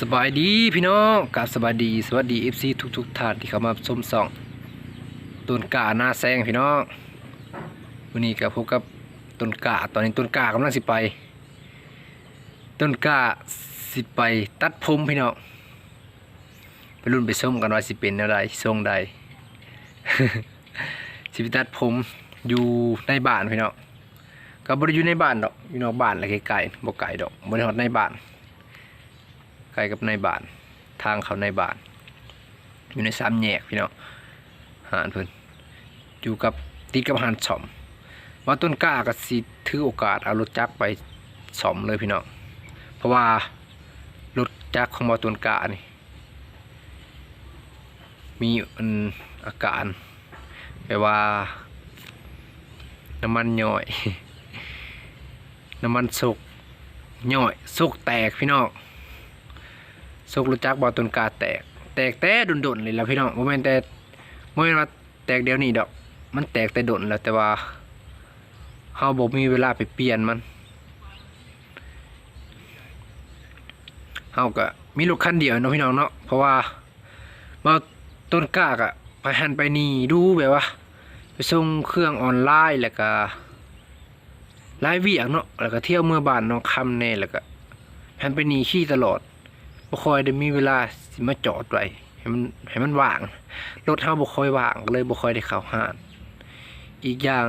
สบายดีพี่น้องกับสบายดีสวัสดี FC ทุกทุกๆท่านที่เข้ามาชมส่องต้นกาหน้าแซงพี่น้องวันนี้ก็พบกับต้นกาตอนนี้ต้นกากำลังสิไป ต้นกาสิไปตัดผมพี่น้องไปรุ่นไปส้มกันว่าสิเป็นอะไรทรงใดสิไปตัดผมอยู่ในบ้านพี่น้องก็บ่ได้อยู่ในบ้านดอกอยู่นอกบ้านแหละไกลๆบ่ไกลดอกบ่ได้ฮอดในบ้าน ใกล้กับในบ้าน ทางเขาในบ้าน อยู่ในสามแยกพี่น้องหานเพิ่นอยู่กับติดกับหานสอมว่าต้นกล้าก็สิถือโอกาสเอารถจักรไปสอมเลยพี่น้องเพราะว่ารถจักรของมาต้นกล้านี่มีอันอาการแปลว่าน้ำมันย่อย น้ำมันสุกย่อยสุกแตกพี่น้อง ซกรู้จักบอต้นกาแตก แตกแต่ดนๆเลยแล้วพี่น้องโมเมนแต่โมเมนว่าแตกเดี๋ยวนี้ดอก มันแตกแต่ดนแล้วแต่ว่าเฮาบ่มีเวลาไปเปลี่ยนมันเฮาก็มีรถคันเดียวเนาะพี่น้องเนาะเพราะว่าบ่ต้นกากอะไปหันไปนี่ดูแบบว่า ไปส่งเครื่องออนไลน์แล้วก็ไลฟ์เวียกเนาะแล้วก็เที่ยวเมื่อบานน้องคำแน่แล้วก็หันไปนี่ขี้ตลอด บ่คอยได้มีเวลาสิมาจอดไว้ให้มันให้มันว่าง รถเฮาบ่คอยว่างเลยบ่คอยได้เข้าห้านอีกอย่าง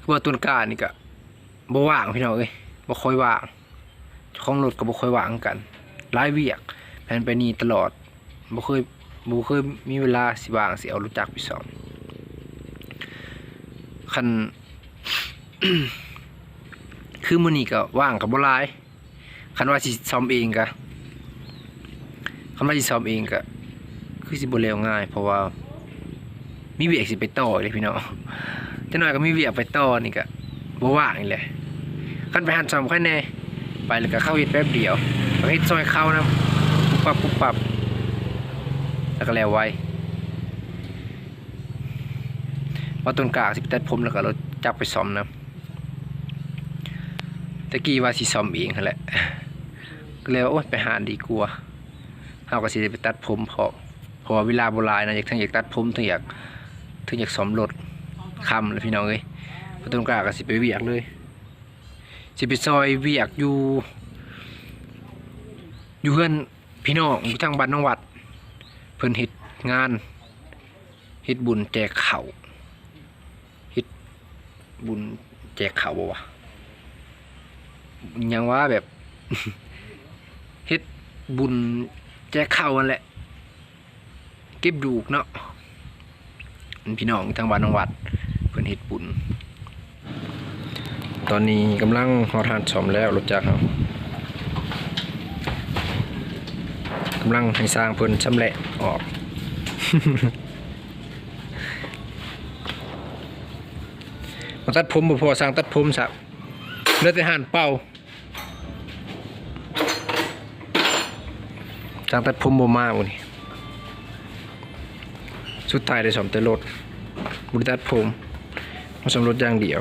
คือว่าต้นกล้านี่ก็บ่ว่างพี่น้องเอ้ยบ่คอยว่างเจ้าของรถก็บ่คอยว่างกันหลายเวียกแผนไปนี่ตลอดบ่เคยบ่เคยมีเวลาสิว่างสิเอารถจักไปซ่อมคันคือมื้อนี้ก็ว่างก็บ่หลาย คันว่าสิซ้อมเองกะคันว่าสิซ้อมเองกะคือสิบ่เร็วง่าย เพราะว่า มีเวียกสิไปต่อเลยพี่น้องจังหน่อยก็มีเวียกไปต่อนี่กะบ่ว่างนี่แหละคันไปหันซ้อมค่อยแน่ไปแล้วก็เข้าเฮ็ดแป๊บเดียวเอาเฮ็ดซอยเข้านะปุ๊บปับปุ๊บปับแล้วก็แล้วไวพอต้นกล้าสิไปตัดผมแล้วก็เรถจักรไปซ้อมนะตะกี้ว่าสิซ่อมเองแหละ ก็เลยว่าโอ๊ยไปหาดีกว่าเฮาก็สิไปตัดผมพอพราะว่าเวลาโบราณนะอยากทั้งอยากตัดผมทั้งอยากทั้งอยากซ่อมรถคำเลยพี่น้องเอ้ยพอต้นกล้าก็สิไปเวียกเลย สิไปซอยเวียกอยู่ อยู่เพื่อนพี่น้องอยู่ทางบ้านน้องวัด เพิ่นเฮ็ดงานเฮ็ดบุญแจกเข้าเฮ็ดบุญแจกเข้าบ่วะยังว่าแบบ เฮ็ดบุญแจกข้าวนั่นแหละ เก็บดูกเนาะพี่น้องทางบ้านทางวัดเพิ่อนเฮ็ดบุญตอนนี้กำลังหอทานสอมแล้วรถจักรเนากำลังให้สร้างเพิ่นชำแหละออก มาตัดผมบ่พอสร้างตัดผมสับเลือแต่ห่านเป่าจางตัดผมบ่มาบุนี่สุดท้ายได้สอมแต่รถบริตัดผมมาสมรถอย่างเดียว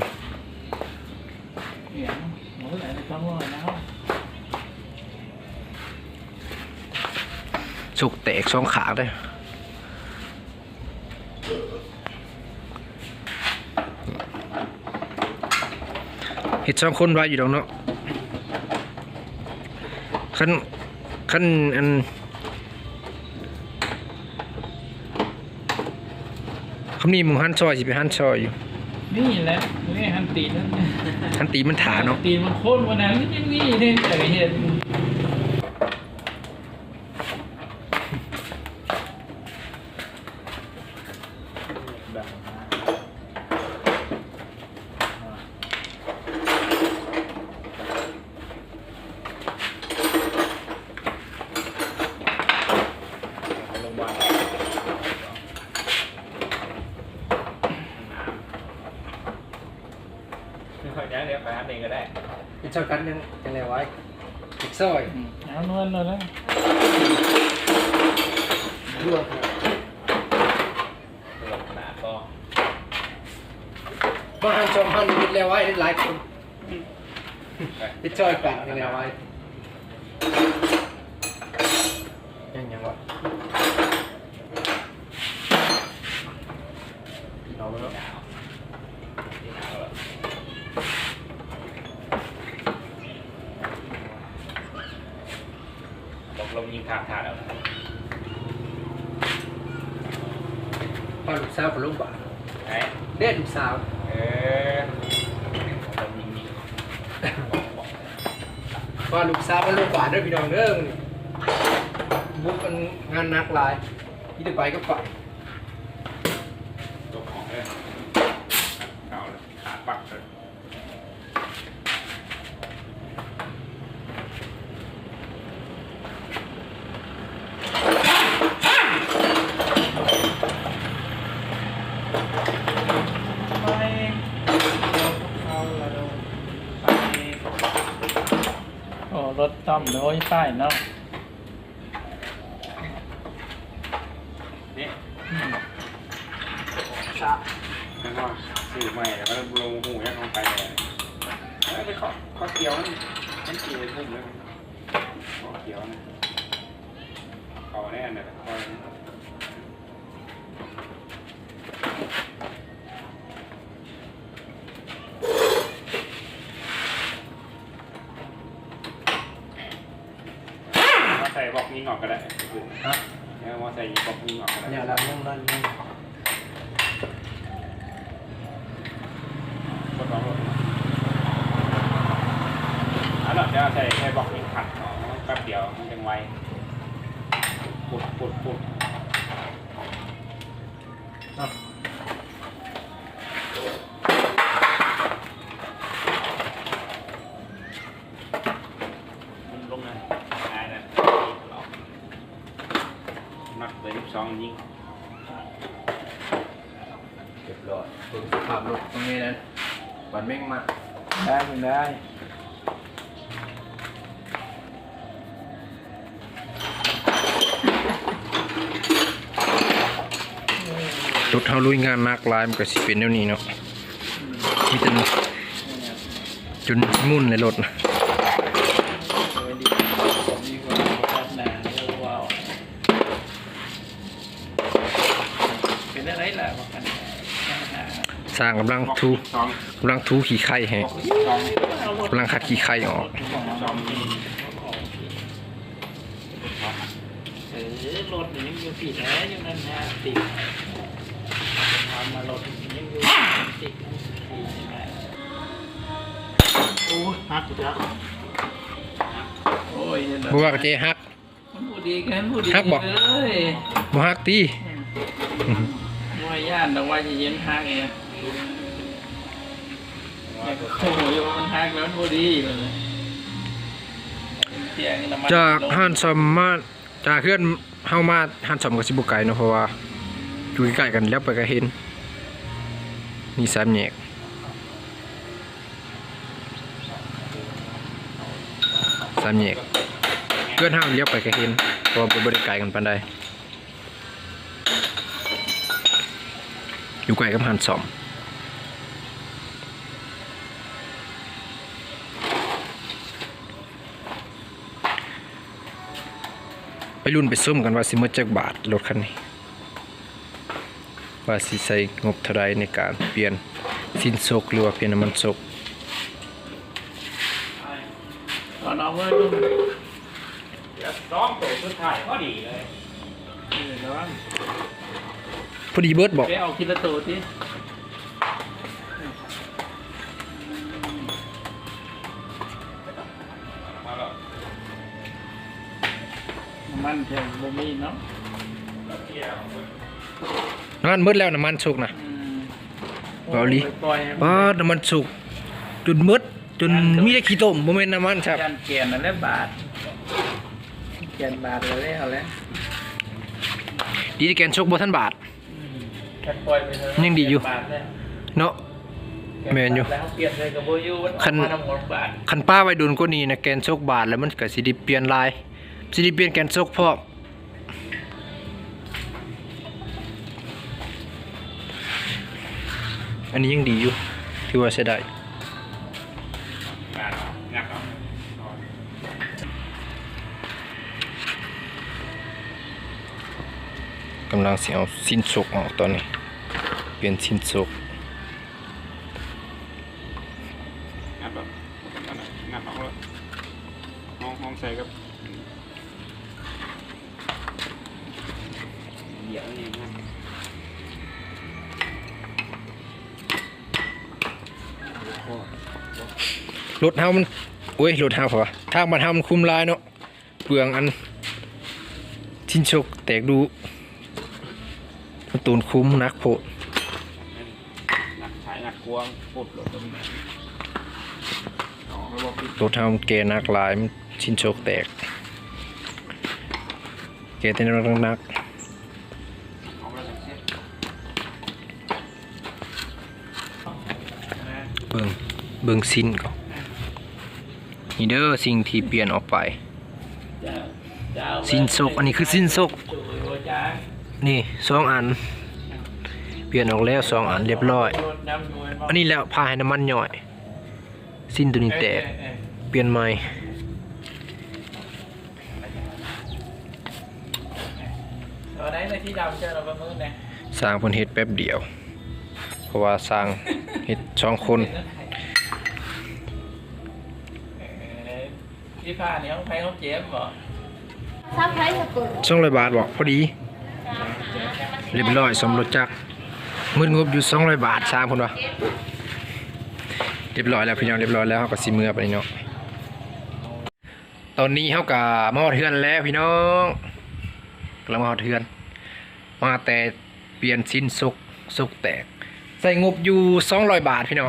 สุกแตกสองขาเลยเห็ดสองคนไว้อยู่ดอกเนาะขั้นขั้นอัน คำนี้หมึงหันซอยสิไปหันซอยอยู่ นี่แหละนี่ฮันตีนนั่นหันตีมันถาเนาะ ตีนมันโค่นวันนั้นยังนี่เนี่ยแต่เห็น ยได้เดี๋ยวไปหาเองก็ได้เห็ดซอยกันยังยังไงไว้อีกซอยเอานวลเลยนะรวมตัวขนาดก็มาหันชมหันเห็ดแล้วไว้หลายคนเห็ดซอยกันยังไงไว้ยังยังวะเอาไปแล้ว ตกลงยิง ขาดขาดแล้วพ่อลูกสาวกับลูกบ่าไหนเด็ดลูกสาว เออตกลงยิงยิงพ่อลูกสาวกับลูกบ่าเด้อพี่น้องเด้อมื้อนี้บุกกันงานหนักหลายที่จะไปก็ไป ตกของเลยเอาเลยขาดปักเลย ไปเอาละดูไปโอ้ รถต้อมโดยป้ายเนาะนี่อืมนั่นว่าสื่อใหม่แล้วก็ลงหูยังลงไปเลยแล้วไปข้อข้อเกี่ยวนั่นมันกี่ทุ่มเลยข้อเกี่ยวนะเขาแน่นเลยข้อ ยิงออกก็ได้ฮะเนี่ยมาใส่บอกยิงออกก็ได้เนี่ยเรายังนั่นนี่ก็ต้องลดอันนั้นจะใส่ใส่บอกยิงขัดอ๋อแป๊บเดียวมันยังไวปุดปุดปุดอะ มันลงนะง่ายนะนักเลยลูกสองยิง เรียบร้อยดูสภาพรถตรงนี้นะวัน แม่งมาได้คุณได้รถเฮาลุยงานมากลายมันก็สิเป็นแนวนี้เนาะมีแต่จนมุ่นในรถนะ โดยดีดีกว่าพัฒนาเร็วว้าวเป็นอะไรล่ะบอกกันปัญหา สร้างกำลังทูสองกำลังทูขี้ไข่ให้บอกสองกำลังขัดขี้ไข่ออกสองยิงเออรถนี่ยังอยู่ผิดแล้วอยู่นั่นฮะติดทำมารถนี่ยังอยู่ติดติดยังไงโอ้ยฮักอีกแล้วโอ้ยเห็นแล้วบ่ว่าก็เจฮักมันพูดดีกันพูดดีฮักบอกเลยบ่ฮักติว่าย่านแต่ว่าจะเย็นฮักเอง โอ้ยมันฮักแล้วมันพูดดีเลยเสียงน้ำมันจากห้านซ่อมมาจากเพื่อนเฮามาห้านซ่อมก็สิบ่ไกลเนาะเพราะว่าอยู่ใกล้กันแล้วไปก็เห็นนี่สามแยกสามแยกเพื่อนเฮามเลี้ยวไปก็เห็นเพราะว่าบ่ได้ไกลกันปานใดอยู่ใกล้กับห้านซ่อม ไปรุ่นไปซุ่มกันว่าสิหมดจักบาทรถคันนี้ ว่าสิใส่งบเท่าไรในการเปลี่ยนสินโซกหรือว่าเปลี่ยนน้ำมันโซกตอนเอาเมื่อรุ่นสองตัวสุดท้ายพอดีเลยเออร้อนพอดีเบิร์ดบอกไปเอาคิดละตัวที่ มันเท่าบ่มีเนาะเที่ยวน้ำมันเบิดแล้วน้ำมันโซกนะ อืมเกาหลี ปล่อยให้มัน ป้าน้ำมันโซกจนเบิดจนมีแต่ขี้ต้มบ่แม่นน้ำมันครับ ยันเกียนนั่นแหละบาทเกียนบาทเลยเอาแล้วดีที่แกนโซกบ่ทันบาท แค่ปล่อยไปเถอะยังดีอยู่บาทแล้วเนาะ แม่นอยู่แล้วเปลี่ยนเลยกับโบอยูมันออกคัน มาทำหมดบาทคันป้าไว้โดนกว่านี้นะแกนโซกบาทแล้วมันก็สิได้เปลี่ยนลาย สิได้เปลี่ยนแกนซกพร้อมอันนี้ยังดีอยู่ถือว่าใช้ได้งานงัดเอาำลังเสิเอาสิ้นสุกออกตอนนี้ เปลี่ยนสิ้นสุกงัดแบบงัดงัดออกเลยห้องห้องใส่กับ ยียวนี่งัดรถเฮามันโอ้ยรถเฮาเพราะว่าทางบ้านเฮามันคุมลายเนาะเปลืองอันสิ้นสุกแตกดูตูนคุ้มนักโพดงัดใช้งัดกวางปุดหลดตรงนี้อ๋อระบบปิดรถเฮามันแกนักลายมันสิ้นสุกแตกแกแต่นักนัก เบิ่งสิ้นก่อนนี่เด้อสิ่งที่เปลี่ยนออกไปสิ้นสุกอันนี้คือสิ้นสุกจุยโบจ้านี่สองอัน เปลี่ยนออกแล้วสองอันเรียบร้อย อันนี้แล้วพาให้น้ำมันย่อย สิ้นตัวนี้แตกเอ้ยเปลี่ยนใหม่สร้างเพิ่นเฮ็ดแป๊บเดียว เพราะว่าสร้างเฮ็ดสองคน ที่ผ้าเนี่ยเขาไปเขาเจ็บบ่ถ้าใครจะเปิดสองร้อยบาทบอกพอดี เรียบร้อยสมรถจักรมืดงบอยู่สองร้อยบาทสางเพิ่นว่าเรียบร้อยแล้วพี่น้องเรียบร้อยแล้วเฮาก็สิเมื่อไปนี่เนาะตอนนี้เฮาก็มาฮอดเทือนแล้วพี่น้องกำลังมาฮอดเทือน มาแต่เปลี่ยนสิ้นสุกสุกแตก ใส่งบอยู่200บาทพี่น้อง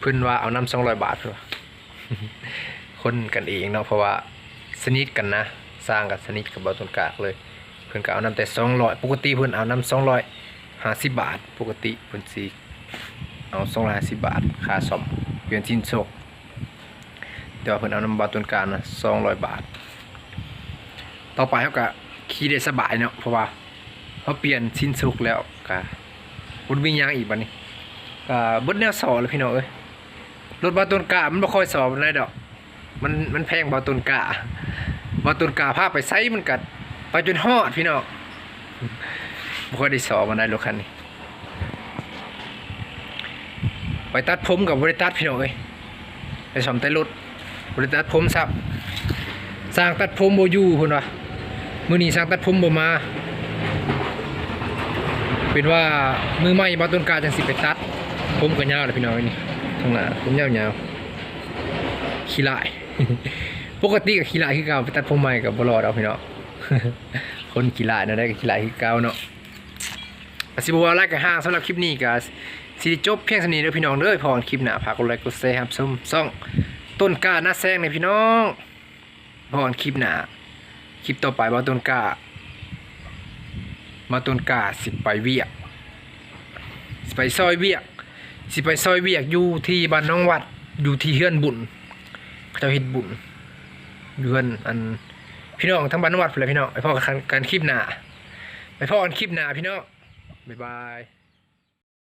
เพิ่นว่าเอาน้ำ200บาทเพิ่นว่า คนกันเองเนาะเพราะว่าสนิทกันนะ สร้างกับสนิทกับบาต้นกากเลย เพิ่นก็เอานำแต่200ปกติเพิ่นเอาน้ำ250บาท ปกติเพิ่นสิเอา250บาทค่าซ่อมเปลี่ยนสิ้นสุกแต่ว่าเพิ่นเอาน้ำบาต้นกากนะ200บาท ต่อไปเขาก็ขี่ได้สบายเนาะเพราะว่าเขาเปลี่ยนสิ้นสุกแล้วก็บุญวิญญาณอีกบัดนี้ก็บดแนวสอแล้วพี่น้องเอ้ยรถบาตุนกามันบ่ค่อยสอบได้ดอก มันมันแพงบาตุนกาบาตุนกาพาไปไซมันกัดไปจนฮอดพี่น้องบ่ค่อยได้สอบมันได้รถคันนี้ ไปตัดผมกับบริตัดพี่น้องเอ้ยไปซ่อมแต่รถบริตัดผมซับสร้างตัดผมโบยู่พุ่นวะมือนี้สร้างตัดผมโบมา เป็นว่ามือใหม่บาต้นกาจังสิไปตัด ผมก็ยาวเลยพี่น้องนี่ข้างหน้าผมยาวๆขี้ลาย ปกติกับขี้ลายคือเก่าไปตัดผมใหม่กับบรอดเอาพี่เน้องคนขี้ลายเนาะได้กับขี้ลายคือเก่าเนาะสิบว่าไลค์กับห้างสำหรับคลิปนี้ก็สิจบเพียงเท่านี้เด้อพี่น้องเด้อพอกันคลิปหน้าฝากดไลค์กดแชร์ครับส้มซ่องต้นกล้าหน้าแซงในพี่น้องพอนคลิปหนาคลิปต่อไปมาต้นกล้ามาต้นกล้าสิไปเวียกสิไปซอยเวียกสิไปซอยเวียกอยู่ที่บ้านน้องวัดอยู่ที่เฮือนบุญ จ้าเฮ็ดบุญเดือนอันพี่น้องทั้งบ้านน้งวัดไปเลยพี่น้องไปพ่อกันกันคลิปหนาไปพ่อกันคลิปหนาพี่น้องบ๊ายบาย